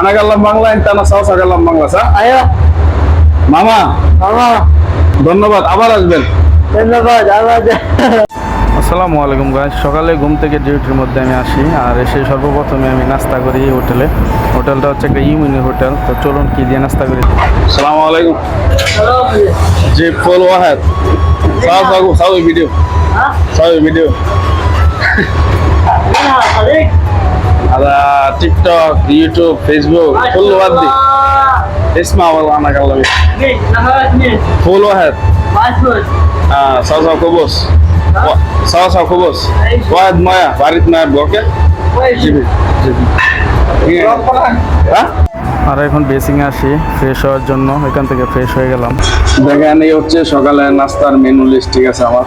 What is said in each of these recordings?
Anak alam Bangla ইন্টারনা সাউস আগালাম বাংলা স্যার। Ayo, মামা mama. ধন্যবাদ আবার আসবেন। ধন্যবাদ আবার আসসালামু আলাইকুম গাইজ সকালে ঘুম থেকে ডিউটির মধ্যে আমি আসি আর এসে সর্বপ্রথমে আমি নাস্তা করি এই হোটেলে। হোটেলটা হচ্ছে একটা ইমিউনি হোটেল তো চলুন কি দিয়ে নাস্তা করি? আসসালামু আলাইকুম। জি ফুল ওয়াহেদ। সাউ সাউ ভিডিও সাউ ভিডিও টিকটক ইউটিউব ফেসবুক ফুল বাদ দি। ইসমা আমার আনা কাল লাগে। ফুল অফ কবস সাউথ অফ কবস মায়া বারিত মায়া ব্লকে। হ্যাঁ? হ্যাঁ? আর এখন বেসিং আসি ফ্রেশ হওয়ার জন্য। এখান থেকে ফ্রেশ হয়ে গেলাম। দেখেন হচ্ছে সকালে নাস্তার মেনু লিস্ট ঠিক আছে আমার।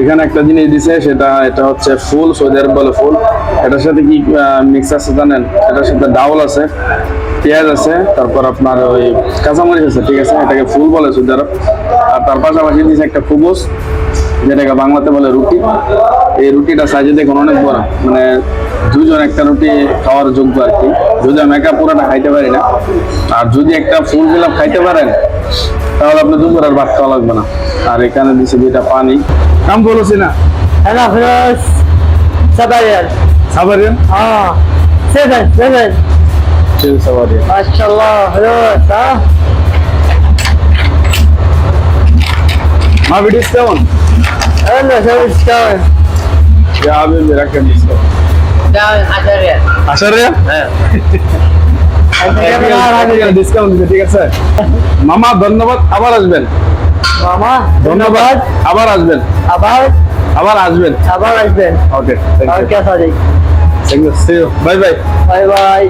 এখানে একটা জিনিস দিছে, সেটা এটা হচ্ছে ফুল, সৌদি আরব বলে ফুল। এটার সাথে কি মিক্স আছে জানেন? এটার সাথে ডাউল আছে, পেঁয়াজ আছে, তারপর আপনার ওই কাঁচামরিচ আছে, ঠিক আছে? এটাকে ফুল বলে সৌদি আরব। আর তার পাশাপাশি দিছে একটা ফুবুস যেটাকে বাংলাতে বলে রুটি। এই রুটিটা সাইজে দেখুন অনেক বড়। মানে দুজন একটা রুটি খাওয়ার যোগ্য আর কি। যদি আমি একা পুরোটা খাইতে পারি না, আর যদি একটা ফুল গোলাপ খাইতে পারেন, তাহলে আপনি দুপুর আর ভাত খাওয়া লাগবে না। আর এখানে দিছে দুইটা পানি। নাম બોલો છે ના એના ફ્રેન્ડ સબારિયર સબારિયર હા સેવન સેવન સેવન સબારિયર માશાલ્લાહ হ্যাঁ ডিসকাউন্ট ঠিক আছে মামা ধন্যবাদ আবার আসবেন ধন্যবাদ। আবার আসবেন। আবার? আবার আসবেন। আবার আসবেন। Okay thank you bye bye bye bye